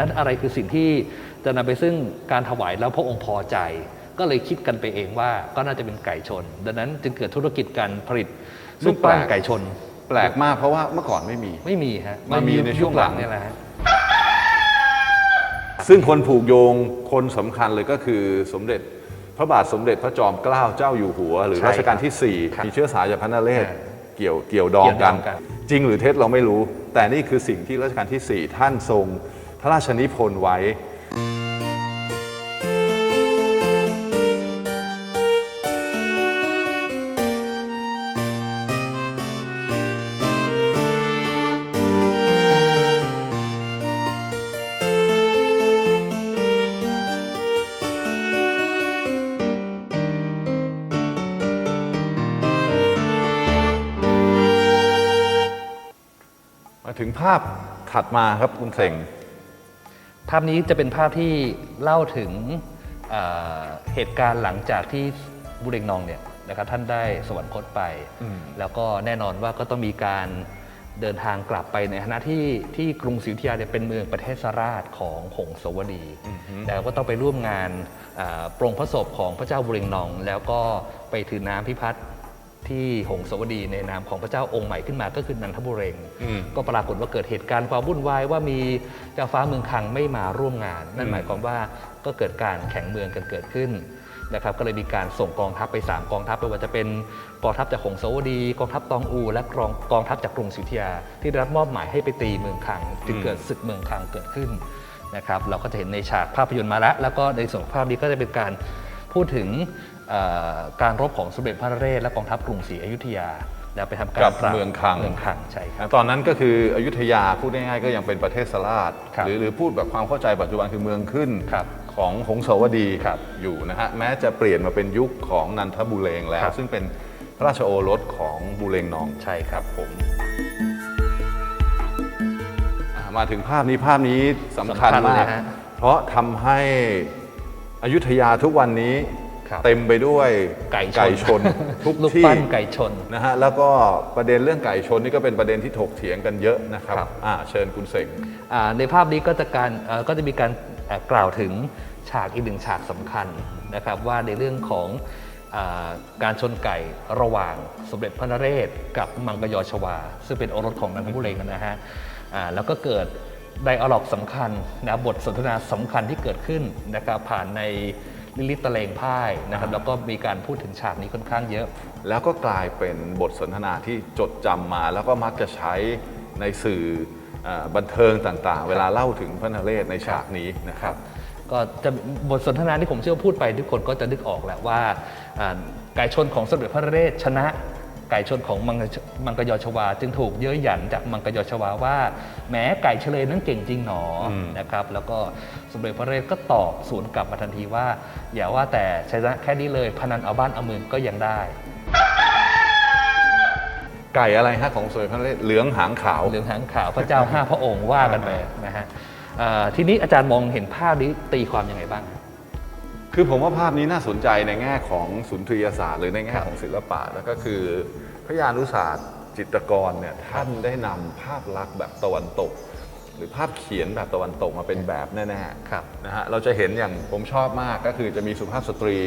นั้นอะไรคือสิ่งที่จะนำไปซึ่งการถวายแล้วพระองค์พอใจ ก็เลยคิดกันไปเองว่าก็น่าจะเป็นไก่ชน ดังนั้นจึงเกิดธุรกิจการผลิตซึ่รูงปปั้นแปลกไก่ชน แปลกมากเพราะว่าเมื่อก่อนไม่มี ไม่มีฮะมามีในช่วงหลังเนี่ยแหละฮะซึ่งคนผูกโยงคนสำคัญเลยก็คือสมเด็จพระบาทสมเด็จพระจอมเกล้าเจ้าอยู่หัว หรือใช่รัชกาลที่ครับ4มีเชื้อสายจากพระนเรศอ่าเกี่ยวเกี่ยวดองกันเกี่ยวดองกัน จริงหรือเท็จเราไม่รู้ แต่นี่คือสิ่งที่รัชกาลที่ 4 ท่านทรง พระราชนิพนธ์ไว้มาถึงภาพถัดมาครับคุณเสง ภาพนี้จะเป็นภาพที่เล่าถึงเอ่อเหตุการณ์หลังจากที่บุเรงนองเนี่ยนะครับท่านได้สวรรคตไป อืม แล้วก็แน่นอนว่าก็ต้องมีการเดินทางกลับไปในฐานะที่ที่กรุงศรีอยุธยาเนี่ยเป็นเมืองประเทศราชของหงสาวดี แล้วก็ต้องไปร่วมงานอ่าปรงพระศพของพระเจ้าบุเรงนอง แล้วก็ไปถือน้ำพิพัฒน์ ที่หงสาวดีในนามของพระเจ้าองค์ใหม่ขึ้นมาก็คือนันทบุเรงอืมก็ปรากฏว่าเกิดเหตุการณ์ความวุ่นวายว่ามีเจ้าฟ้าเมืองคังไม่มาร่วมงาน นั่นหมายความว่าก็เกิดการแข่งเมืองกันเกิดขึ้นนะครับก็เลยมีการส่งกองทัพไป 3 กองทัพไม่ว่าจะเป็นกองทัพจากหงสาวดี กองทัพตองอู และกองกองทัพจากกรุงศรีอยุธยา ที่ได้รับมอบหมายให้ไปตีเมืองคังจึงเกิดศึกเมืองคังเกิดขึ้นนะครับเราก็จะเห็นในฉากภาพยนตร์มาแล้ว แล้วก็ในส่วนของภาพนี้ก็จะเป็นการพูดถึงเอ่อ การรบของสมเด็จพระนเรศและกองทัพกรุงศรีอยุธยาแล้วไปทำการกับปราบเมืองคังเมืองคังใช่ครับตอนนั้นก็คืออยุธยาพูดง่ายๆก็ยังเป็นประเทศสลาดครับหรือหรือพูดแบบความเข้าใจปัจจุบันคือเมืองขึ้นครับของหงสาวดีครับอยู่นะฮะแม้จะเปลี่ยนมาเป็นยุคของนันทบุเรงแล้ควรับซึ่งเป็นพระราชโอรสของบุเรงนองใช่ครับผมอะมาถึงภาพนี้ภาพนี้สำคัญสำคัญมาเลกยฮะเพราะทำให้อยุธยาทุกวันนี้ครับ เต็มไปด้วยไก่ชนชนทุกลูกที่ปั้นไก่ชนนะฮะแล้วก็ประเด็นเรื่องไก่ชนนี่ก็เป็นประเด็นที่ถกเถียงกันเยอะนะครับครับอ่าเชิญคุณเสงอ่าในภาพนี้ก็จะการเอ่อก็จะมีการเอ่อกล่าวถึงฉากอีกหนึ่งฉากสำคัญนะครับว่าในเรื่องของอาการชนไก่ระหว่างสมเด็จพระนเรศกับมังกรยอชวา ซึ่งเป็นโอรสของนันทบุเรงนะฮะอ่าแล้วก็เกิดไดอะล็อกสำคัญนะบทสนทนาสำคัญที่เกิดขึ้นนะครับผ่านใน ลิลิตตะเลงพ่ายนะครับแล้วก็มีการพูดถึงฉากนี้ค่อนข้างเยอะ แล้วก็กลายเป็นบทสนทนาที่จดจำมา แล้วก็มักจะใช้ในสื่อเอ่อบันเทิงต่างๆ เวลาเล่าถึงพระนเรศในฉากนี้นะครับ ก็จะบทสนทนาที่ผมเชื่อว่าพูดไปทุกคนก็จะนึกออกแหละว่าอ่าไก่ชนของสมเด็จพระนเรศชนะ ไก่ชนของมังกรมังกรยอชวา จึงถูกเย้ยหยันจากมังกรยอชวาว่า แม้ไก่เฉลยนั้นเก่งจริงหนออมนะครับ แล้วก็สมเด็จพระนเรศก็ตอบสวนกลับมาทันทีว่า อย่าว่าแต่ชนะแค่นี้เลยพนันเอาบ้านเอาเมืองก็ยังได้ไก่อะไรฮะของสมเด็จพระนเรศเหลืองหางขาวเหลืองหางขาวพระเจ้าห้าพระองค์ว่ากันไปนะฮะอ่าทีนี้อาจารย์มองเห็นภาพนี้ตีความยังไงบ้าง คือผมว่าภาพนี้น่าสนใจในแง่ของสุนทรียศาสตร์หรือในแง่ของศิลปะ แล้วก็คือพยานุศาสตร์ จิตรกรเนี่ยท่านได้นำภาพลักษณ์แบบตะวันตก หรือภาพเขียนแบบตะวันตกมาเป็นแบบแน่ๆครับนะฮะเราจะเห็นอย่างผมชอบมากก็คือจะมีสุภาพสตรี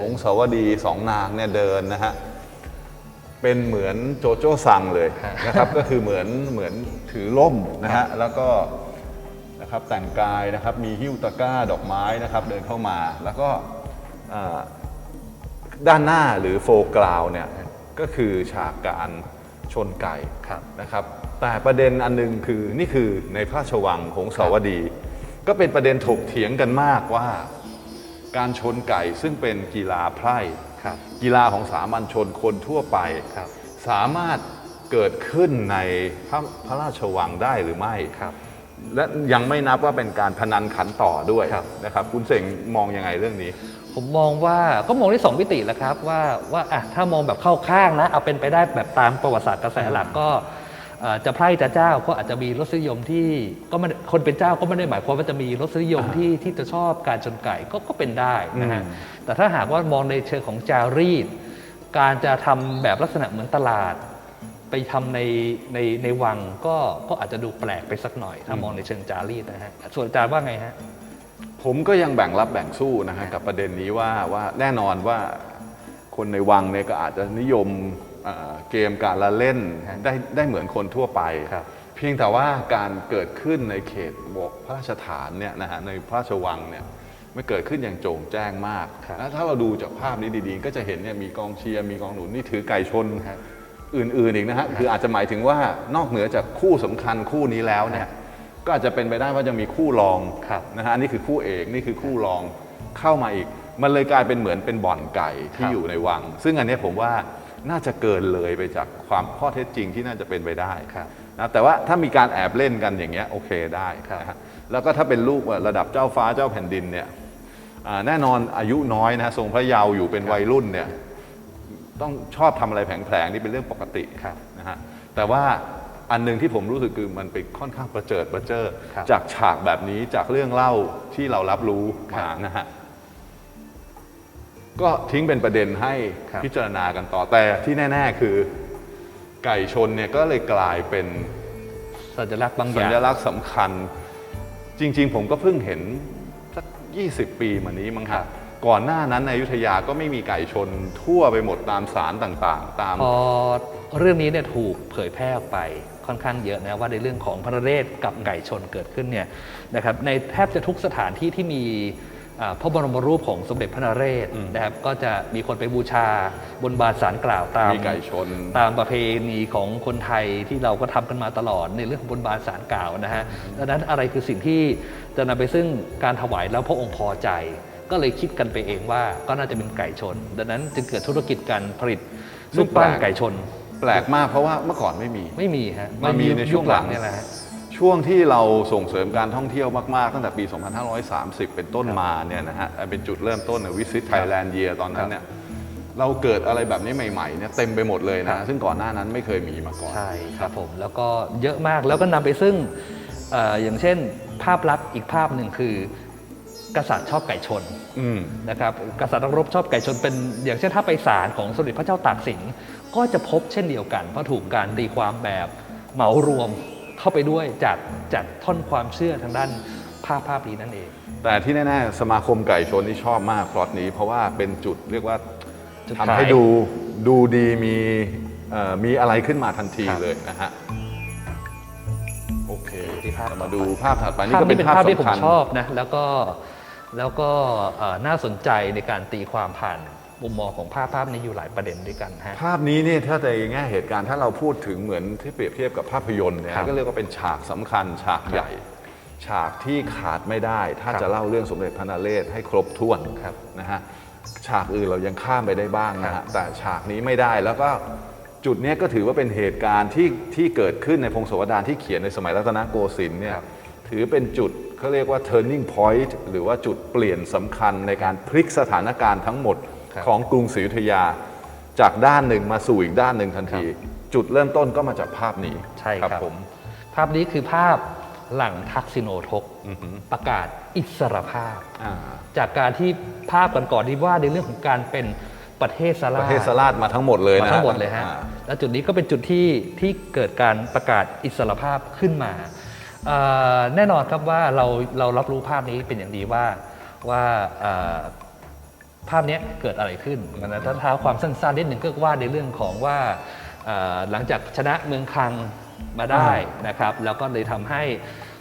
องค์สาวดีสองนางเนี่ยเดินนะฮะเป็นเหมือนโจโจ้ซังเลยนะครับ ก็คือเหมือนเหมือนถือล่มนะฮะแล้วก็ นะครับแต่งกายนะครับมีหิ้วตะกร้าดอกไม้นะครับเดินเข้ามาแล้วก็อ่าด้านหน้าหรือโฟกราวเนี่ยก็คือฉากการชนไก่ครับนะครับแต่ประเด็นอันหนึงคือนี่คือในพระราชวังของสาวดี ก็เป็นประเด็นถกเถียงกันมากว่า การชนไก่ซึ่งเป็นกีฬาไพร่ครับกีฬาของสามัญชนคนทั่วไปครับสามารถเกิดขึ้นในพระพระราชวังได้หรือไม่ครับ และยังไม่นับว่าเป็นการพนันขันต่อด้วยครับนะครับคุณเสงมองยังไงเรื่องนี้ ผมมองว่าก็มองได้สองมิติแหละครับว่าว่าอะถ้ามองแบบเข้าข้างนะเอาเป็นไปได้แบบตามประวัติศาสตร์กระแสหลักก็เอ่อจะไพร่จะเจ้าก็อาจจะมีรสนิยมที่ก็ไม่ได้คนเป็นเจ้าก็ไม่ได้หมายความว่าจะมีรสนิยมที่ที่จะชอบการชนไก่ก็ก็เป็นได้นะฮะอืมแต่ถ้าหากว่ามองในเชิงของจารีต การจะทำแบบลักษณะเหมือนตลาด ไปทำในในในวังก็ก็อาจจะดูแปลกไปสักหน่อย ถ้ามองในเชิงจารีตนะฮะส่วนอาจารย์ว่าไงฮะผมก็ยังแบ่งรับแบ่งสู้นะฮะกับประเด็นนี้ว่าว่าแน่นอนว่าคนในวังเนี่ยก็อาจจะนิยมเอ่อเกมการละเล่นครับได้ได้เหมือนคนทั่วไปครับเพียงแต่ว่าการเกิดขึ้นในเขตบกพระราชฐานเนี่ยนะฮะในพระราชวังเนี่ยไม่เกิดขึ้นอย่างโจ่งแจ้งมากครับแล้วถ้าเราดูจากภาพนี้ดีๆ ก็จะเห็นเนี่ยมีกองเชียร์มีกองหนุนนี่ถือไก่ชนครับ อื่นๆอีกนะฮะคืออาจจะหมายถึงว่านอกเหนือจากคู่สำคัญคู่นี้แล้วเนี่ยก็อาจจะเป็นไปได้ว่าจะมีคู่รองครับนะฮะอันนี่คือคู่เอกนี่คือคู่รองเข้ามาอีก มันเลยกลายเป็นเหมือนเป็นบ่อนไก่ที่ครับอยู่ในวัง ซึ่งอันเนี้ยผมว่าน่าจะเกินเลยไปจากความข้อเท็จจริงที่น่าจะเป็นไปได้ครับนะแต่ว่าถ้ามีการแอบเล่นกันอย่างเงี้ยโอเคได้ครับนะฮะแล้วก็ถ้าเป็นลูกระดับเจ้าฟ้าเจ้าแผ่นดินเนี่ยอ่าแน่นอนอายุน้อยนะฮะทรงพระเยาว์อยู่เป็นวัยรุ่นเนี่ย ต้องชอบทำอะไรแผลงๆนี่เป็นเรื่องปกติครับนะฮะแต่ว่าอันหนึ่งที่ผมรู้สึกคือมันไปค่อนข้างประเจิดประเจิดครับจากฉากแบบนี้จากเรื่องเล่าที่เรารับรู้ครัมาบนะฮะก็ทิ้งเป็นประเด็นให้ครับพิจารณากันต่อแต่ที่แน่ ๆ คือไก่ชนเนี่ยก็เลยกลายเป็นสัญลักษณ์บางอสัย่างญลักษณ์สำคัญ จริง ๆ ผมก็เพิ่งเห็นสัก 20 ปีมานี้มั้งครับ ก่อนหน้านั้นในอยุธยาก็ไม่มีไก่ชนทั่วไปหมดตามสารต่างๆ ตาม พอเรื่องนี้เนี่ยถูกเผยแพร่ออกไปค่อนข้างเยอะนะว่าในเรื่องของพระนเรศกับไก่ชนเกิดขึ้นเนี่ยนะครับในแทบจะทุกสถานที่ที่มีอ่าพระบรมรูปของสมเด็จพระนเรศนะครับก็จะมีคนไปบูชาบนบานสารกล่าวตาม มีไก่ชน ตามประเพณีของคนไทยที่เราก็ทำกันมาตลอดในเรื่องของบนบานสารกล่าวนะฮะดังนั้นอะไรคือสิ่งที่จะนำไปซึ่งการถวายแล้วพระองค์พอใจ ก็เลยคิดกันไปเองว่าก็น่าจะเป็นไก่ชน ดังนั้นจึงเกิดธุรกิจการผลิตซึ่รูงปปั้นแปลกไก่ชน แปลกมากเพราะว่าเมื่อก่อนไม่มี ไม่มีฮะมันมีในช่วงหลังเนี่ยแหละฮะช่วงที่เราส่งเสริมการท่องเที่ยวมาก ๆ ตั้งแต่ปี 2530 เป็นต้นมาเนี่ยนะฮะเป็นจุดเริ่มต้นในวิสิตไทยแลนด์เยียตอนนั้นเนี่ยเราเกิดอะไรแบบนี้ใหม่ๆเนี่ยเต็มไปหมดเลยครันะบซึ่งก่อนหน้านั้นไม่เคยมีมาก่อนใช่ครับผมแล้วก็เยอะมากแล้วก็นำไปซึ่งเอ่ออย่างเช่น ภาพลักษณ์อีกภาพหนึ่งคือ กษัตริย์ชอบไก่ชนอืมนะครับกษัตริย์นักรบชอบไก่ชนเป็นอย่างเช่นถ้าไปศาลของสมเด็จพระเจ้าตากสินก็จะพบเช่นเดียวกัน เพราะถูกการตีความแบบเหมารวมเข้าไปด้วยจากจากท่อนความเชื่อทางด้านภาพภาพนี้นั่นเอง แต่ที่แน่ๆสมาคมไก่ชนที่ชอบมากพล็อตนี้ เพราะว่าเป็นจุดเรียกว่าจุดทำให้ขายดูดูดีมีเอ่อมีอะไรขึ้นมาทันทีครับเลยนะฮะโอเคที่ภาพเรามาดูภาพถัดไปนี่ภาพก็เป็นี้นเป็นภาพภาพที่ผสำมคัญชอบนะแล้วก็ แล้วก็เอ่อน่าสนใจในการตีความผ่านมุมมองของภาพภาพนี้อยู่หลายประเด็นด้วยกันฮะภาพนี้เนี่ยถ้าในแง่เหตุการณ์ถ้าเราพูดถึงเหมือนที่เปรียบเทียบกับภาพยนตร์เนี่ยครับก็เรียกว่าเป็นฉากสำคัญ ฉากใหญ่ ฉากที่ขาดไม่ได้ ถ้าครับจะเล่าเรื่องสมเด็จพระนเรศให้ครบถ้วนครับนะฮะฉากอื่นเรายังข้ามไปได้บ้างนะครัฮะบแต่ฉากนี้ไม่ได้แล้วก็จุดเนี้ยก็ถือว่าเป็นเหตุการณ์ที่ที่เกิดขึ้นในพงศาวดารที่เขียนในสมัยรัตนโกสินทร์เนี่ยถือเป็นจุด เขาเรียกว่า turning point หรือว่าจุดเปลี่ยนสำคัญในการพลิกสถานการณ์ทั้งหมดครับของกรุงศรีอยุธยา จากด้านหนึ่งมาสู่อีกด้านหนึ่งทันที จุดเริ่มต้นก็มาจากภาพนี้ใช่ครับผมภาพนี้คือภาพหลังทักษิโนทกประกาศอิสรภาพอ่าจากการที่ภาพก่อนๆที่ว่าในเรื่องของการเป็นประเทศสปลาระเทศสลาดมาทั้งหมดเลยมานะทั้งหมดเลยฮะอ่าแล้วจุดนี้ก็เป็นจุดที่ที่เกิดการประกาศอิสรภาพขึ้นมาเอ่อ แน่นอนครับว่าเราเรารับรู้ภาพนี้เป็นอย่างดีว่าว่าเอ่อภาพเนี้ยเกิดอะไรขึ้นนะถ้าเท้าความสั้นๆนิดหนึ่งก็ว่าในเรื่องของว่าเอ่อหลังจากชนะเมืองคลังมาได้นะครับ แล้วก็เลยทำให้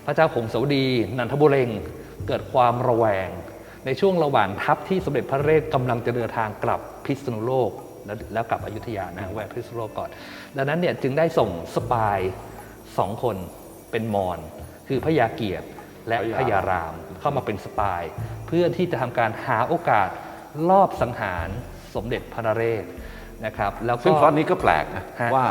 พระเจ้าผงสาวดี นันทบุเรงเกิดความระแวง ในช่วงระหว่างทัพที่สมเด็จพระนเรศกำลังจะเดินทางกลับพิษณุโลกแล้วแล้วกลับอยุธยานะแวะพิษณุโลกก่อน ดังนั้นเนี่ยจึงได้ส่งสปายสองคน เป็นมอนคือพระยาเกียรติและพระยารามเข้ามาเป็นสปาย เพื่อที่จะทำการหาโอกาสลอบสังหารสมเด็จพระนเรศนะครับแล้วก็ซึ่งพล็อตนี้ก็แปลกนะฮะว่า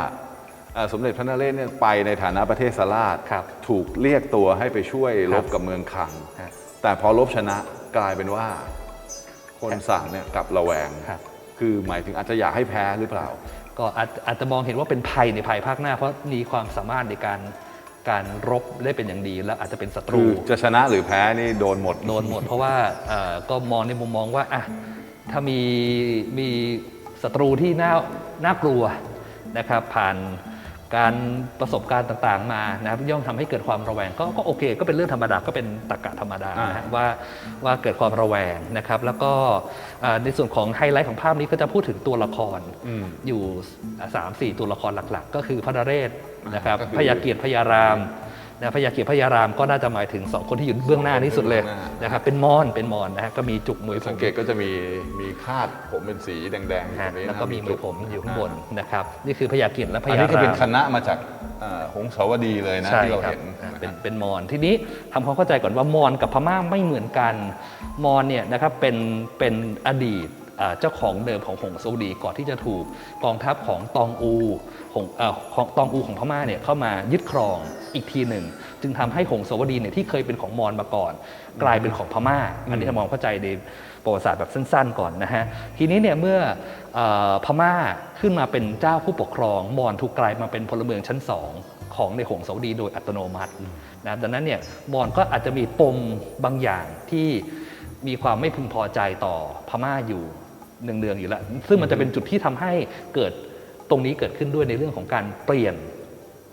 เอ่อสมเด็จพระนเรศเนี่ยไปในฐานะประเทศสลาดครับถูกเรียกตัวให้ไปช่วยรบครับกับเมืองคลังฮะแต่พอรบชนะกลายเป็นว่า คนสั่งเนี่ยกลับระแวงครับคือหมายถึงอาจจะอยากให้แพ้หรือเปล่า ก็อาจอาจจะมองเห็นว่าเป็นภัยในภายภาคหน้า เพราะมีความสามารถในการ การรบได้เป็นอย่างดี แล้วอาจจะเป็นศัตคืรูอจะชนะหรือแพ้นี่โดนหมด โดนหมด เพราะว่าเอ่อก็มองในมุมมองว่าอะถ้ามีมีศัตรูที่น่าน่ากลัวนะครับผ่าน การประสบการณ์ต่างๆมานะครับย่อมทำให้เกิดความระแวงก็ก็โอเค ก็เป็นเรื่องธรรมดาก็เป็นตรรกะธรรมดานะฮะอ่าว่าว่าเกิดความระแวงนะครับ แล้วก็อ่าในส่วนของไฮไลท์ของภาพนี้ก็จะพูดถึงตัวละครอืมอยู่3ามสี่ตัวละครหลัก ๆ ก็คือพระนเรศนะครับก็คือพญาเกียรติพญาราม นะพญาเกียรติพญารามก็น่าจะหมายถึงสองคนที่อยู่เบื้องหน้าที่สุดเลยเบื้องหน้านนะครับเป็นมอนเป็นมอนนะฮะก็มีจุกมวยผสัมงเกตก็จะมีมีคาดผมเป็นสีแดงๆอยู่ฮะตรงนี้แล้วนะก็มีมวยผมอยู่ข้างบนนะครับนี่คือพญาเกียรติและพอันญานี้ก็เป็นรามคณะมาจากเอ่อหงสาวดีเลยนะใช่ที่เราครับเห็นอ่านะเป็นฮะเป็นมอญทีนี้ทำความเข้าใจก่อนว่ามอญกับพม่าไม่เหมือนกันมอญเนี่ยนะครับเป็นเป็นอดีตอ่า เจ้าของเดิมของหงสาวดีก่อนที่จะถูกกองทัพของตองอูของของตองอูของพม่าเนี่ยเข้ามายึดครองอีกทีหนึ่ง จึงทำให้หงสาวดีเนี่ยที่เคยเป็นของมอญมาก่อน กลายเป็นของพม่า อันนี้ทำความเข้าใจในประวัติศาสตร์แบบสั้น ๆ ก่อนนะฮะ ทีนี้เนี่ยเมื่อเอ่อพม่าขึ้นมาเป็นเจ้าผู้ปกครอง มอญถูกกลายมาเป็นพลเมืองชั้นสองของในหงสาวดีโดยอัตโนมัตินะดังนั้นเนี่ยมอญก็อาจจะมีปมบางอย่างที่มีความไม่พึงพอใจต่อพม่าอยู่ เนืองๆอยู่แล้ว ซึ่งมันจะเป็นจุดที่ทำให้เกิดตรงนี้เกิดขึ้นด้วยในเรื่องของการเปลี่ยน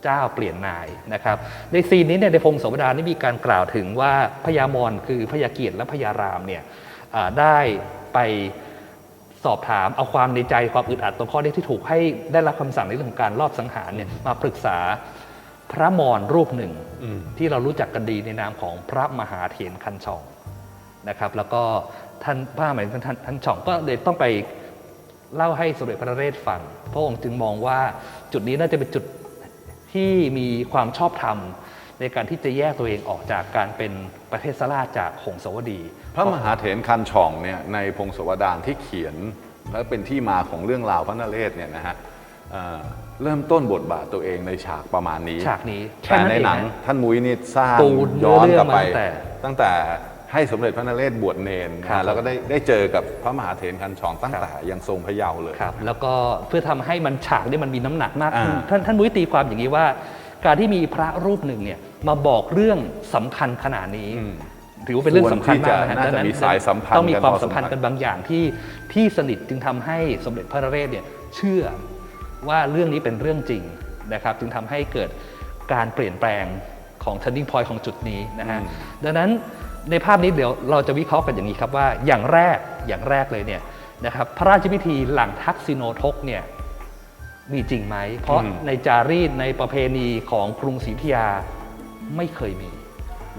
เจ้าเปลี่ยนนายนะครับ ในซีนนี้เนี่ยในพงศาวดารนี่มีการกล่าวถึงว่าพญามอนคือพญาเกียรติและพญารามเนี่ยอ่าได้ไปสอบถามเอาความในใจความอึดอัดตรงข้อนี้ที่ถูกให้ได้รับคำสั่งในเรื่องของการลอบสังหารเนี่ยมาปรึกษาพระมอนรูปหนึ่งอืมที่เรารู้จักกันดีในนามของพระมหาเถรคันชองนะครับ แล้วก็ ท่านพระมหาเถรท่านท่านช่องก็เลยต้องไปเล่าให้สมเด็จพระนเรศฟังพระองค์จึงมองว่าจุดนี้น่าจะเป็นจุดที่มีความชอบธรรม ในการที่จะแยกตัวเองออกจากการเป็นประเทศสลาชจากหงสาวดี พระมหาเถรคันช่องเนี่ยในพงศาวดารที่เขียนและเป็นที่มาของเรื่องราวพระนเรศเนี่ยนะฮะเอ่อเริ่มต้นบทบาทตัวเองในฉากประมาณนี้ฉากนี้แค่แต่นั้นในเองหนังนะท่านมุ้ยนี่สร้างปูเนื้อย้อนกลับไปเรื่องมาตั้งแต่ตั้งแต่ ให้สมเด็จพระนเรศบวชเนนครับนะแล้วก็ได้ได้เจอกับพระมหาเถรคันช่องตั้งแต่ยังทรงพระเยาว์เลย ครับแล้วก็เพื่อทำให้มันฉากนี้มันมีน้ำหนักมากขึ้นอ่าท่านท่านมุ้ยตีความอย่างนี้ว่า การที่มีพระรูปหนึ่งเนี่ยมาบอกเรื่องสำคัญขนาดนี้ อืมถือว่าเป็นเรื่องสำคัญมากควรที่จะน่าจะมีสายสัมพันธ์ต้องมีกันความพอสมควรสัมพันธ์กันบางอย่างที่ที่สนิทจึงทำให้สมเด็จพระนเรศเนี่ยเชื่อว่าเรื่องนี้เป็นเรื่องจริงนะครับ จึงทำให้เกิดการเปลี่ยนแปลงของ turning point ของจุดนี้นะฮะดังนั้น ในภาพนี้เดี๋ยวเราจะวิเคราะห์กันอย่างนี้ครับว่าอย่างแรกอย่างแรกเลยเนี่ยนะครับพระราชพิธีหลังทักษิโนทกเนี่ยมีจริงไหม เพราะอืมในจารีตในประเพณีของกรุงศรีอยุธยาไม่เคยมี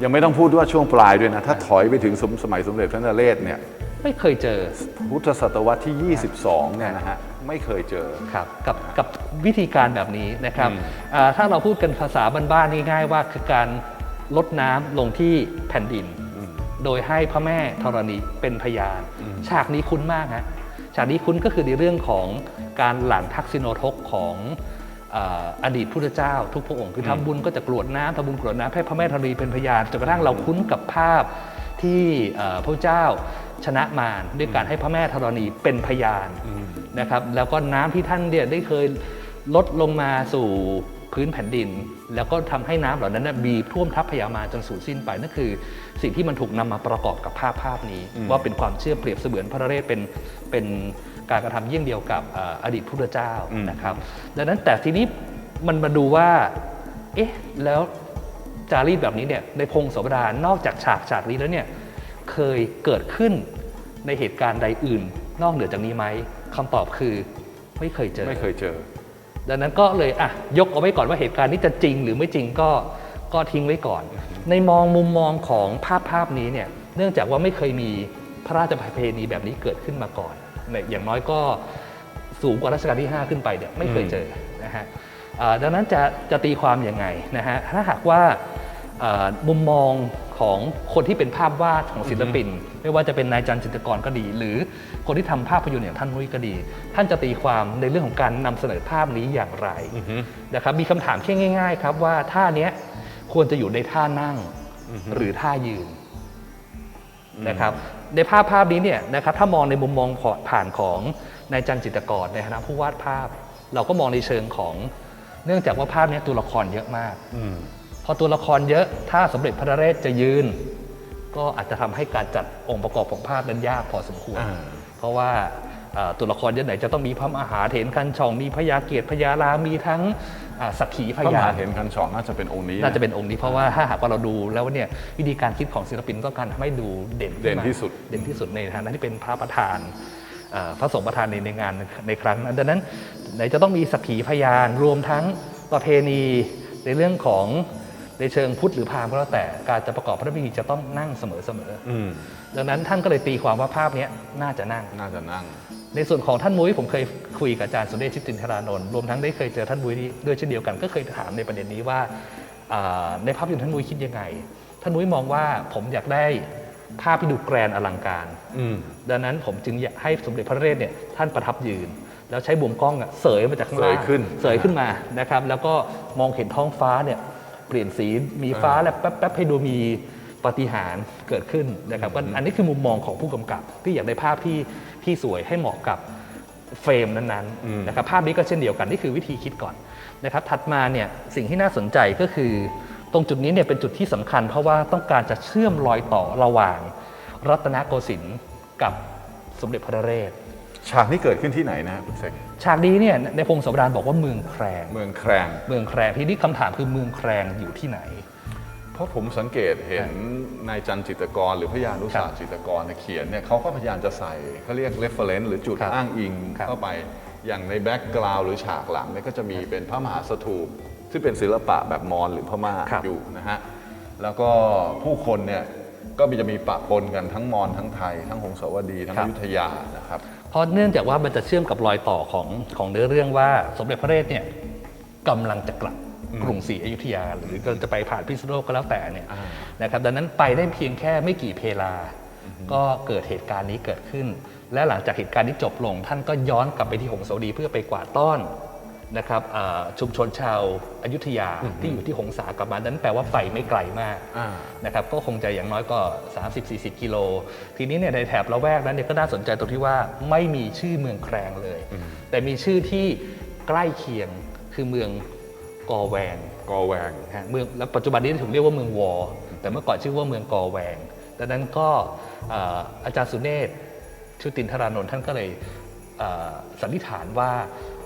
ยังไม่ต้องพูดว่าช่วงปลายด้วยนะ ถ้าถอยไปถึงสมสมัยสมเด็จพระนเรศเนี่ยไม่เคยเจอ พุทธศตวรรษที่ 22 เนี่ยนะฮะไม่เคยเจอครับกับกับวิธีการแบบนี้นะครับอืมอ่าถ้าเราพูดกันภาษาบ้านๆง่ายๆว่าคือการลดน้ำลงที่แผ่นดิน โดยให้พระแม่ธรณีเป็นพยาน ฉากนี้คุ้นมากฮะฉากนี้คุ้นก็คือในเรื่องของการหลั่งทักษิโนทกของอ่าอดีตพุทธเจ้า ทุกพระองค์คือทำบุญก็จะกรวดน้ำทำบุญกรวดน้ำให้พระแม่ธรณีเป็นพยานจนกระทั่งเราคุ้นกับภาพที่เอ่อพระเจ้าชนะมารด้วยการให้พระแม่ธรณีเป็นพยานนะครับ แล้วก็น้ำที่ท่านเนี่ยได้เคยลดลงมาสู่ พื้นแผ่นดิน แล้วก็ทำให้น้ำเหล่านั้นนะบีบท่วมทับพญามารจนสูญสิ้นไปนั่นคือ สิ่งที่มันถูกนำมาประกอบกับภาพภาพนี้ ว่าเป็นความเชื่อเปรียบเสมือนพระนเรศเป็นเป็นการกระทำเยี่ยงเดียวกับเอ่ออดีตพุทธเจ้านะครับ ดังนั้นแต่ทีนี้มันมาดูว่า เอ๊ะแล้วจารีตแบบนี้เนี่ยในพงศาวดารนอกจากฉากฉากนี้แล้วเนี่ยเคยเกิดขึ้นในเหตุการณ์ใดอื่น นอกเหนือจากนี้ไหมคำตอบคือไม่เคยเจอไม่เคยเจอ ดังนั้นก็เลยอะยกเอาไว้ก่อนว่าเหตุการณ์นี้จะจริงหรือไม่จริงก็ก็ทิ้งไว้ก่อน ในมองมุมมองของภาพภาพนี้เนี่ยเนื่องจากว่าไม่เคยมีพระราชประเพณีแบบนี้เกิดขึ้นมาก่อนเนี่ยอย่างน้อยก็สูงกว่ารัชกาลที่ 5 ขึ้นไปเนี่ยไม่เคยเจอนะฮะดังนั้นจะจะตีความยังไงนะฮะถ้าหากว่า มุมมองของคนที่เป็นภาพวาดของศิลปิน ไม่ว่าจะเป็นนายจันทร์จิตรกรก็ดี หรือคนที่ทำภาพยนตร์อย่างท่านนุ้ยก็ดี ท่านจะตีความในเรื่องของการนำเสนอภาพนี้อย่างไรนะครับมีคำถามแค่ง่าย ๆ ครับว่าท่าเนี้ยควรจะอยู่ในท่านั่งหรือท่ายืนนะครับในภาพภาพนี้เนี่ยนะครับถ้ามองในมุมมองผ่านของนายจันทร์จิตรกรในฐานะผู้วาดภาพ เราก็มองในเชิงของเนื่องจากว่าภาพเนี้ยตัวละครเยอะมากพ อตัวละครเยอะถ้าสมเด็จพระนเรศจะยืน ก็อาจจะทำให้การจัดองค์ประกอบของภาพนั้นยากพอสมควรอ่าเพราะว่าเอ่อตัวละครยันไหนจะต้องมีพระมหาเถรคันช่องมีพญาเกียรติพญารามีทั้งอ่าสักขีพพระมยาหานเห็นคันฉองน่าจะเป็นองค์นี้ น่าจะเป็นองค์นี้เพราะว่าถ้าหากว่าเราดูแล้วเนี่ยวิธีการคิดของศิลปินต้องการทำให้ดูเด่นขึ้เด่นมาที่สุดเด่นที่สุดในฐานะที่เป็นพระประธานเอ่อพระสงฆ์ประธานในในงานในครั้งนั้นดังนั้นไหนจะต้องมีสักขีพยานรวมทั้งประเพณีในเรื่องของ ในเชิงพุทธหรือพราหมณ์ก็แล้วแต่การจะประกอบพระพิธีจะต้องนั่งเสมอเสมออืมๆดังนั้นท่านก็เลยตีความว่าภาพเนี้ยน่าจะนั่ง น่าจะนั่ง ในส่วนของท่านมุ้ยผมเคยคุยกับอาจารย์สุเดชชิตินทรานนท์รวมทั้งได้เคยเจอท่านมุ้ยด้วยเช่นเดียวกัน ก็เคยถามในประเด็นนี้ว่าอ่าในภาพยนตร์ท่านมุ้ยคิดยังไง ท่านมุ้ยมองว่าผมอยากได้ภาพที่ดูแกรนด์อลังการ อืม ดังนั้นผมจึงอยากให้สมเด็จพระนเรศเนี่ยท่านประทับยืน แล้วใช้บุมกล้องอะเสยมาจากข้างล่างเสยขึ้น เสยขึ้นมานะครับ แล้วก็มองเห็นท้องฟ้าเนี่ย เปลี่ยนสีมีฟ้าแลบแป๊บๆให้ดูมีปาฏิหารย์เกิดขึ้นนะครับก็อันนี้คือมุมมองของผู้กำกับ ที่อยากได้ภาพที่ที่สวยให้เหมาะกับเฟรมนั้นอืมๆนะครับภาพนี้ก็เช่นเดียวกันนี่คือวิธีคิดก่อนนะครับถัดมาเนี่ยสิ่งที่น่าสนใจก็คือ ตรงจุดนี้เนี่ยเป็นจุดที่สำคัญ เพราะว่าต้องการจะเชื่อมรอยต่อระหว่างรัตนโกสินทร์กับสมเด็จพระนเรศ ฉากนี้เกิดขึ้นที่ไหนนะคุณเซกฉากนี้เนี่ยในพงศาวดารบอกว่าเมืองแครงเมืองแครงเมืองแครงทีนี้คำถามคือเมืองแครงอยู่ที่ไหน เพราะผมสังเกตเห็นนายจันทร์จิตรกร หรือพยานุศาสตร์จิตรกรเนี่ยเขียนเนี่ยเขาก็พยายามจะใส่เขาเรียก reference หรือจุดครับอ้างอิงครับเข้าไปอย่างในแบ็กกราวด์หรือฉากหลังเนี่ยก็จะมีเป็นพระมหาสถูปซึ่งเป็นศิลปะแบบมอญหรือพม่าครับอยู่นะฮะแล้วก็ผู้คนเนี่ยก็มีจะมีปะปนกันทั้งมอญทั้งไทย ทั้งหงสาวดี ทั้งครัอบยุธยานะครับ เพราะเนื่องจากว่ามันจะเชื่อมกับรอยต่อของของเนื้อเรื่องว่าสมเด็จพระนเรศเนี่ยกำลังจะกลับกรุงศรีอยุธยา หรือกำลังจะไปผ่านพิษณุโลกก็แล้วแต่เนี่ยอ่านะครับดังนั้นไปได้เพียงแค่ไม่กี่เพลา ก็เกิดเหตุการณ์นี้เกิดขึ้น และหลังจากเหตุการณ์นี้จบลง ท่านก็ย้อนกลับไปที่หงสาวดีเพื่อไปกวาดต้อน นะครับอ่าชุมชนชาวอยุธยาที่อยู่ที่หงสากลับมาดังนั้นแปลว่าไปไม่ไกลมากอ่านะครับก็คงจะอย่างน้อยก็ 30-40 กิโล ทีนี้เนี่ยในแถบละแวกนั้นเนี่ยก็น่าสนใจตรงที่ว่าไม่มีชื่อเมืองแครงเลย แต่มีชื่อที่ใกล้เคียงคือเมืองกอแวงกอแวงนะฮะเมืองแล้วปัจจุบันนี้ถูกเรียกว่าเมืองวอ แต่เมื่อก่อนชื่อว่าเมืองกอแวงดังนั้นก็เอ่ออาจารย์สุเนศชุตินทรานนท์ท่านก็เลยเอ่อสันนิษฐานว่า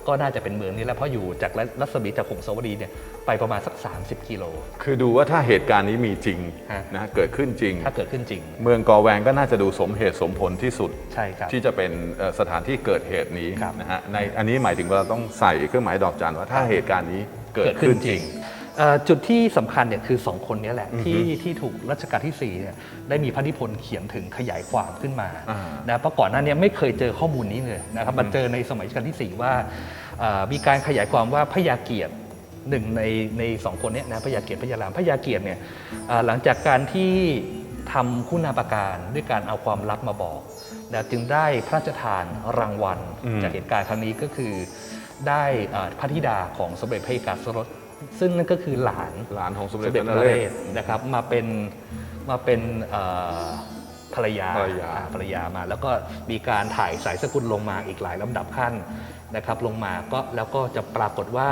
ก็น่าจะเป็นเมืองนี้แหละเพราะอยู่จากรัศมีจากหงสาวดีเนี่ยไปประมาณสัก 30 กิโล คือดูว่าถ้าเหตุการณ์นี้มีจริงฮะ นะฮะเกิดขึ้นจริง ถ้าเกิดขึ้นจริง เมืองกอแวงก็น่าจะดูสมเหตุสมผลที่สุด ใช่ครับ ที่จะเป็นเอ่อสถานที่เกิดเหตุนี้ครับนะฮะในอันนี้หมายถึงว่าเราต้องใส่เครื่องหมายดอกจันว่าถ้าเหตุการณ์นี้เกิดขึ้นจริงเอ่อ จุดที่สำคัญเนี่ยคือ 2 คนเนี้แหละ ที่ที่ถูกรัชกาลที่4เนี่ยได้มีพระนิพนธ์เขียนถึงขยายความขึ้นมาอ่านะเพราะก่อนหน้านี้ไม่เคยเจอข้อมูลนี้เลยนะครับมาเจอในสมัยรัชกาลที่ 4 ว่าเอ่อมีการขยายความว่าพระยาเกียรติหนึ่งในในสองคนเนี้นะพระยาเกียรติพระยารามพระยาเกียรติเนี่ยเอ่อหลังจากการที่ทำคุณาประการด้วยการเอาความลับมาบอกนะจึงได้พระราชทานรางวัลอืมจากเหตุการณ์ครั้งนี้ก็คือได้เอ่อพระธิดาของสมเด็จพระเอกาสรส ซึ่งนั่นก็คือหลานหลานของสมสเด็จมเด็จพพระระนนเรเรศศนะครับมาเป็นมาเป็นเอ่อภรรยาภรรยาอ่ภรรยามา แล้วก็มีการถ่ายสายสกุลลงมาอีกหลายลำดับขั้นนะครับ ลงมาก็แล้วก็จะปรากฏว่า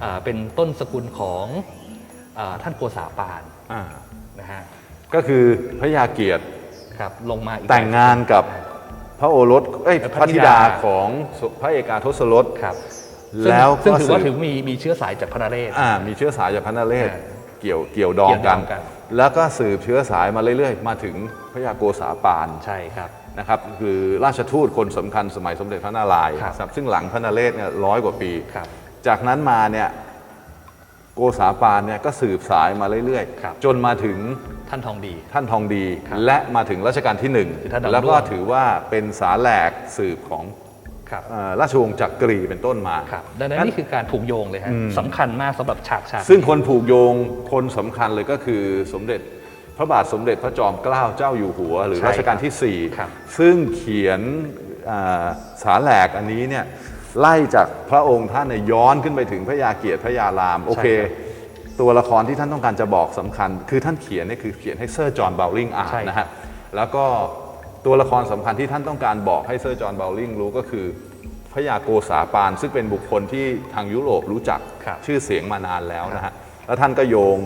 เอ่อเป็นต้นสกุลของเอ่อท่านโกษาปานอ่านะฮะก็คือพระยาเกียรติครับลงมาอีกแต่งงานกับพระโอรสเอ้ยเอ่อพพระระธิธิดาดาของพระเอกาทศรสครับ แล้วซึ่งก็ซึ่งถือว่าสืบถึงมีมีเชื้อสายจากพระนเรศอ่ามีเชื้อสายจากพระนเรศอ่าเกี่ยวเกี่ยวดองกันเกี่ยวดองกัน แล้วก็สืบเชื้อสายมาเรื่อยๆ มาถึงพระยาโกษาปานใช่ครับนะครับคือราชทูตคนสำคัญสมัยสมเด็จพระนารายณ์ครับครับซึ่งหลังพระนเรศเนี่ยร้อยกว่าปีครับจากนั้นมาเนี่ยโกษาปานเนี่ยก็สืบสายมาเรื่อยครับๆจนมาถึงท่านทองดี ท่านทองดีครับและมาถึงรัชกาลที่หนึ่งคือท่านดำรงแล้วก็ถือว่าเป็นสาแหลกสืบของ ครับเอ่อราชวงศ์จักรีเป็นต้นมาครับดังนั้นนี่คือการผูกโยงเลยฮะสำคัญมากสำหรับฉากฉากซึ่งคนผูกโยงคนสำคัญเลยก็คือสมเด็จพระบาทสมเด็จพระจอมเกล้าเจ้าอยู่หัว หรือใช่รัชกาลที่ครับ4ซึ่งเขียนอ่าสาแหลกอันนี้เนี่ยไล่จากพระองค์ท่านเนี่ยย้อนขึ้นไปถึงพระยาเกียรติพระยาราม โอเค ตัวละครที่ท่านต้องการจะบอกสำคัญ คือท่านเขียนเนี่ยคือเขียนให้เซอร์จอห์นเบลลิงอ่านใช่นะฮะแล้วก็ตัวละครสำคัญที่ท่านต้องการบอกให้เซอร์จอห์นเบลลิงรู้ก็คือ พระยาโกษาปาน ซึ่งเป็นบุคคลที่ทางยุโรปรู้จักครับชื่อเสียงมานานแล้วนะฮะแล้วท่านก็โยง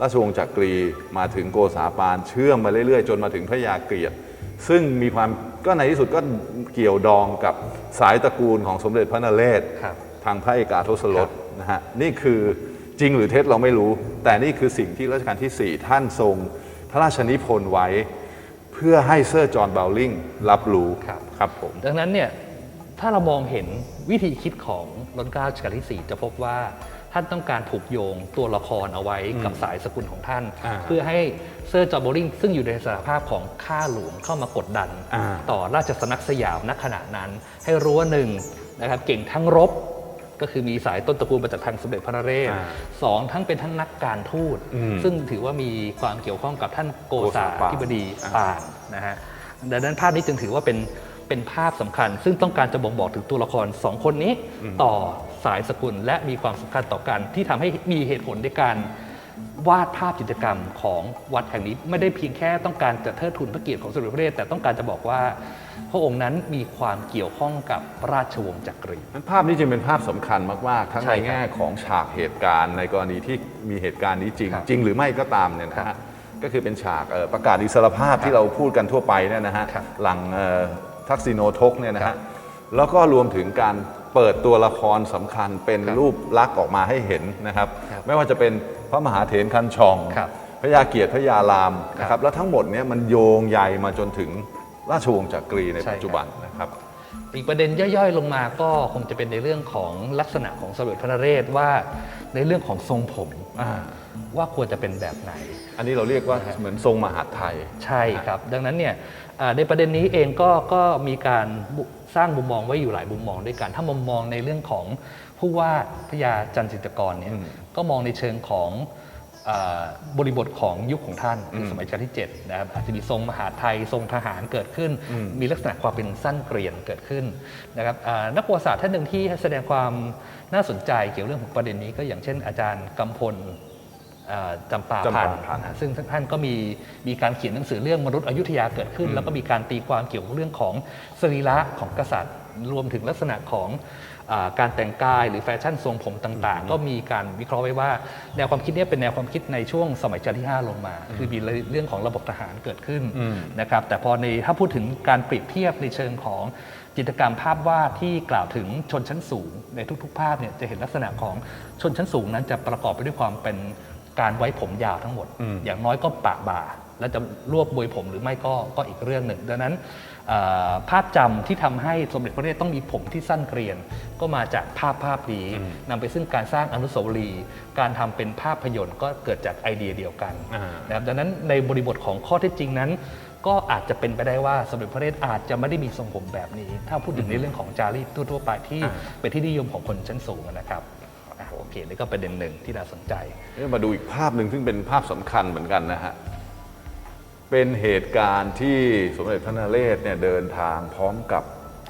ราชวงศ์จักรีมาถึงโกษาปานเชื่อมมาเรื่อยๆ จนมาถึงพระยาเกรียรติซึ่งมีความก็ในที่สุดก็เกี่ยวดองกับสายตระกูลของสมเด็จพระนเรศครับทางพระเอกาทศรครัสบนะฮะนี่คือจริงหรือเท็จเราไม่รู้ แต่นี่คือสิ่งที่รัชกาลที่ 4 ท่านทรงพระราชนิพนธ์ไว้ เพื่อให้เซอร์จอห์นเบลลิงรับรู้ครับครับผมดังนั้นเนี่ย ถ้าเรามองเห็นวิธีคิดของรัชกาลรัชกาลที่ 4 จะพบว่าท่านต้องการผูกโยงตัวละครเอาไว้กับสายสกุลของท่านอ่าเพื่อให้เซอร์จอร์นโบลิงซึ่งอยู่ในสถานภาพของข้าหลวงเข้ามากดดันอ่าต่อราชสำนักสยามณขณะนั้น ให้รู้ว่าหนึ่งนะครับเก่งทั้งรบก็คือมีสายต้นตระกูลมาจากทางสมเด็จพระนเรศอ่าสองทั้งเป็นทั้งนักการทูตอืมซึ่งถือว่ามีความเกี่ยวข้องกับท่านโกโกษาษาปานธิบดีอ่าปานนะฮะดังนั้นภาพนี้จึงถือว่าเป็น เป็นภาพสำคัญ ซึ่งต้องการจะบ่งบอกถึงตัวละครสองคนนี้ต่อสายสกุลและมีความสำคัญต่อกัน ที่ทำให้มีเหตุผลในการวาดภาพจิตรกรรมของวัดแห่งนี้ไม่ได้เพียงแค่ต้องการจะเทิดทูนพระเกียรติของสมเด็จพระเทศแต่ต้องการจะบอกว่า พระองค์นั้นมีความเกี่ยวข้องกับราชวงศ์จักรีนั้นภาพนี้จึงเป็นภาพสำคัญมากๆทั้งใช่ในครับแง่ของฉากเหตุการณ์ในกรณีที่มีเหตุการณ์นี้จริงครับจริงหรือไม่ก็ตามเนี่ยนะครัฮะบก็คือเป็นฉากเอ่อประกาศอิสรภาพที่เราพูดกันทั่วไปเนี่ยนะฮะครับหลังเอ่อ ทักษิโนทกเนี่ยนะครัฮะบแล้วก็รวมถึงการเปิดตัวละครสำคัญเป็นครับรูปลักษณ์ออกมาให้เห็นนะครับ ครับไม่ว่าจะเป็นพระมหาเถรคันชอง ครับพระยาเกียรติพระยารามนะคครัรับบแล้วทั้งหมดเนี่ยมันโยงใยมาจนถึงราชวงศ์จักรีในใช่ปัจจุบันนะครับ อีกประเด็นย่อยๆ ลงมาก็คงจะเป็นในเรื่องของลักษณะของสมเด็จพระนเรศว่าในเรื่องของทรงผมอ่า ว่าควรจะเป็นแบบไหน อันนี้เราเรียกว่าเหมือนทรงมหาดไทย ใช่ครับ ดังนั้นเนี่ยอ่าในประเด็นนี้เองก็ก็มีการบุสร้างมุมมองไว้อยู่หลายมุมมองด้วยกัน ถ้ามุมมองในเรื่องของผู้ว่าพระยาจันทร์จิตรกรเนี่ยอืมก็มองในเชิงของอาบริบทของยุคของท่านคือมสมัยรัชกาลที่7นะครับอาจจะมีทรงมหาดไทยทรงทหารเกิดขึ้นอืมมีลักษณะความเป็นสั้นเกรียนเกิดขึ้นนะครับอ่านักประวัติศาสตร์ท่านหนึ่งที่แสดงความน่าสนใจเกี่ยวเรื่องของประเด็นนี้ก็อย่างเช่นอาจารย์กำพลอ่า จำปาจำพัปานพันธุ์นะซึ่งท่านก็มีมีการเขียนหนังสือเรื่องมนุษย์อยุธยาเกิดขึ้น แล้วก็มีการตีความเกี่ยวกับเรื่องของสรีระของกษัตริย์ รวมถึงลักษณะของอาการแต่งกายหรือแฟชั่นทรงผมต่างๆ ก็มีการวิเคราะห์ไว้ว่า แนวความคิดเนี้เป็นแนวความคิดในช่วงสมัยรัชกาลที่ 5 ลงมา คือมีเรื่องของระบบทหารเกิดขึ้นอืมนะครับแต่พอในถ้าพูดถึงการเปรียบเทียบในเชิงของจิตรกรรมภาพวาดที่กล่าวถึงชนชั้นสูงในทุกๆ ภาพเนี่ยจะเห็นลักษณะของชนชั้นสูงนั้นจะประกอบไปด้วยความเป็น การไว้ผมยาวทั้งหมดอืมอย่างน้อยก็ปะบ่า แล้วจะรวบบวยผมหรือไม่ก็ก็อีกเรื่องหนึ่ง ดังนั้นเอ่อภาพจำที่ทำให้สมเด็จพระเทพต้องมีผมที่สั้นเกรียน ก็มาจากภาพภาพนี้นำไปซึ่งการสร้างอนุสาวรีย์การทำเป็นภาพยนตร์ก็เกิดจากไอเดียเดียวกันอ่านะครับดังนั้นในบริบทของข้อเท็จจริงนั้น ก็อาจจะเป็นไปได้ว่าสมเด็จพระเทพอาจจะไม่ได้มีทรงผมแบบนี้ ถ้าพูดถึงในเรื่องของจารีตทั่วๆไปที่อ่าเป็นที่นิยมของคนชั้นสูงนะครับ อะโอเคนี่ก็ประเด็นหนึ่งที่น่าสนใจเอ้ยมาดูอีกภาพหนึ่งซึ่งเป็นภาพสำคัญเหมือนกันนะฮะ เป็นเหตุการณ์ที่สมเด็จพระนเรศเนี่ยเดินทางพร้อมกับ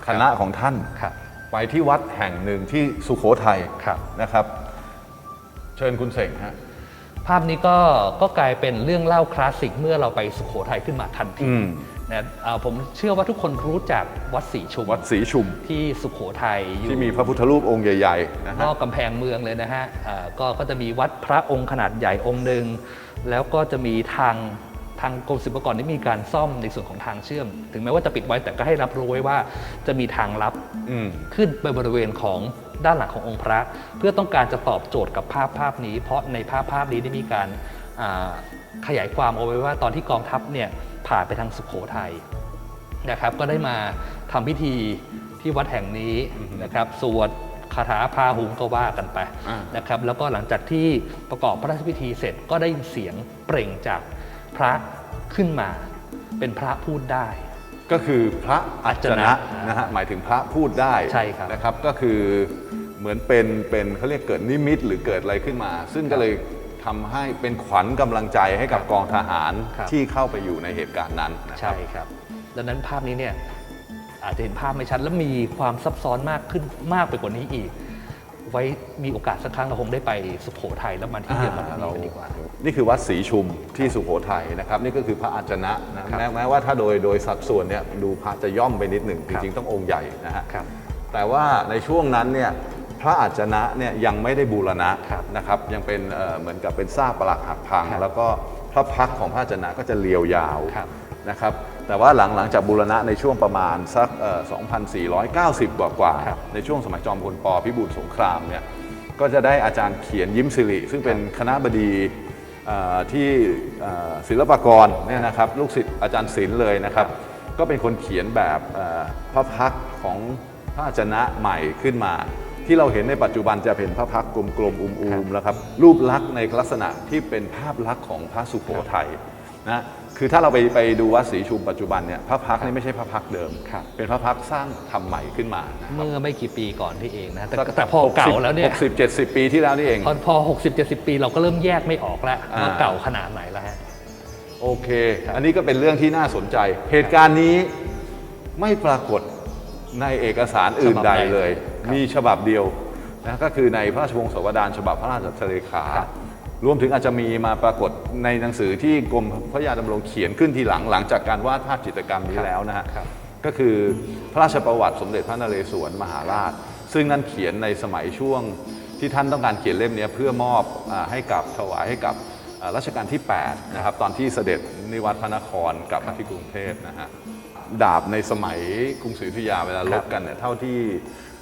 คณะของท่าน ครับไปที่วัดแห่งหนึ่งที่สุโขทัยครับ นะครับ เชิญคุณเสงฮะ ภาพนี้ก็ก็กลายเป็นเรื่องเล่าคลาสสิกเมื่อเราไปสุโขทัยขึ้นมาทันที อืม นะอ่าผมเชื่อว่าทุกคนรู้จักวัดศรีชุมวัดศรีชุมที่สุโขทัยอยู่ที่มีพระพุทธรูปองค์ใหญ่ๆนะนฮะอกกำแพงเมืองเลยนะฮะอ่าก็ก็จะมีวัดพระองค์ขนาดใหญ่องค์หนึ่งแล้วก็จะมีทางทางกรมศิลปากรที่มีการซ่อมในส่วนของทางเชื่อม ถึงแม้ว่าจะปิดไว้แต่ก็ให้รับรู้ไว้ว่าจะมีทางลับอืมขึ้นไปบริเวณของด้านหลังขององค์พระ เพื่อต้องการจะตอบโจทย์กับภาพภาพนี้ เพราะในภาพภาพนี้ได้มีการอ่าขยายความเอาไว้ว่าตอนที่กองทัพเนี่ย ผ่านไปทางสุขโขทัยนะครับ ก็ได้มาทำพิธีที่วัดแห่งนี้นะครับสวดคาถาพาหุงก็ว่ากันไปอ่านนะครับ แล้วก็หลังจากที่ประกอบพระราชพิธีเสร็จก็ได้ยินเสียงเปล่งจากพระขึ้นมา เป็นพระพูดได้ ก็คือพระอัจจนะอัจจนะนะฮะหมายถึงพระพูดได้ใช่ครับนะครับ ก็คือเหมือนเป็นเป็นเขาเรียกเกิดนิมิตหรือเกิดอะไรขึ้นมา ซึ่งก็เลย ทำให้เป็นขวัญกำลังใจให้กับกองทหารครับ ที่เข้าไปอยู่ในเหตุการณ์นั้นนะครัใช่บ ครับ ดังนั้นภาพนี้เนี่ยอาจจะเห็นภาพไม่ชัด และมีความซับซ้อนมากขึ้นมากไปกว่านี้อีก ไว้มีโอกาสสักครั้งเราคงได้ไปสุโขทัยแล้วมาที่เดียวกันอ่านี้เรากันดีกว่า นี่คือวัดศรีชุมที่สุโขทัยนะครับ นี่ก็คือพระอาจนะนะครับแม้แม้ว่าถ้าโดยโดยสัดส่วนเนี่ยดูพระจะย่อมไปนิดหนึ่ง จครับ ริงๆ ต้ององค์ใหญ่นะฮะ ครับ แต่ว่าในช่วงนั้นเนี่ย พระอาจนะเนี่ยยังไม่ได้บูรณะครับนะครับยังเป็นเอ่อเหมือนกับเป็นซากปรักหักพังครับแล้วก็พระพักตร์ของพระอาจนะก็จะเรียวยาวครับนะครับแต่ว่าหลังหลังจากบูรณะในช่วงประมาณสักเอ่อ2,490 กว่ากว่าๆครับในช่วงสมัยจอมพลปพิบูลสงครามเนี่ยก็จะได้อาจารย์เขียนยิ้มสิริ ซึ่งเป็นคณะบดีเอ่อที่เอ่อศิลปากรเนี่ยนะครับลูกศิษย์อาจารย์ศิลป์เลยนะครับ ก็เป็นคนเขียนแบบเอ่อพระพักตร์ของพระอาจนะใหม่ขึ้นมา ที่เราเห็นในปัจจุบันจะเป็นพระพักตร์กลมๆอูมๆแล้วครับรูปลักษณ์ในลักษณะที่เป็นภาพลักษณ์ของพระสุโขทัยนะคือถ้าเราไปไปดูวัดศรีชุมปัจจุบันเนี่ยพระพักตร์นี่ไม่ใช่พระพักตร์เดิมครับเป็นพระพักตร์สร้างทำใหม่ขึ้นมานะเมื่อไม่กี่ปีก่อนที่เองนะแต่สักแต่พอเก่าแล้วเนี่ยหกสิบเจ็ดสิบปีที่แล้วนี่เอง พอพอ60 70ปีเราก็เริ่มแยกไม่ออกแล้วอ่าว่าเก่าขนาดไหนแล้วฮะโอเค อันนี้ก็เป็นเรื่องที่น่าสนใจ เหตุการณ์นี้ไม่ปรากฏในเอกสารอื่นใดเลยครับ มีฉบับเดียวนะก็คือในพระราชวงศ์สวดานฉบับพระราชเลขาครับรวมถึงอาจจะมีมาปรากฏในหนังสือที่กรมพระยาดำรงเขียนขึ้นทีหลังหลังจากการวาดภาพจิตรกรรมนี้แล้วนะฮะครับก็คือพระราชประวัติสมเด็จพระนเรศวรมหาราช ซึ่งนั่นเขียนในสมัยช่วงที่ท่านต้องการเขียนเล่มนี้เพื่อมอบอาให้กับถวายให้กับอ่ารัชกาลที่8นะครับตอนที่เสด็จนิวัตพระนครกลับมาที่กรุงเทพนะฮะดาบในสมัยกรุงศรีอยุธยาเวลาลบกันเนี่ยเท่าที่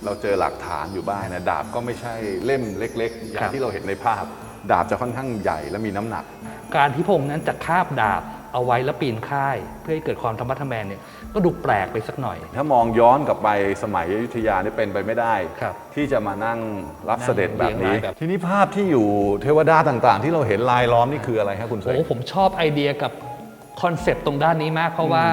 เราเจอหลักฐานอยู่บ้างนะดาบก็ไม่ใช่เล่มเล็กๆ อย่าครังบที่เราเห็นในภาพ ดาบจะค่อนข้างใหญ่และมีน้ำหนัก การที่พระองค์นั้นจะคาบดาบเอาไว้แล้วปีนค่าย เพื่อให้เกิดความธรรมะทแมงเนี่ยก็ดูแปลกไปสักหน่อย ถ้ามองย้อนกลับไปสมัยอยุธยานี่เป็นไปไม่ได้ ครับที่จะมานั่งรับเสด็จแบบนี้ นั่งเรียงรายแบบ ทีนี้ภาพที่อยู่เทวดาต่างๆ ที่เราเห็นลายล้อมนี่คืออะไรครับคุณเสโอ้กผมชอบไอเดียกับคอนเซปต์ตรงด้านนี้มากเพราะว่า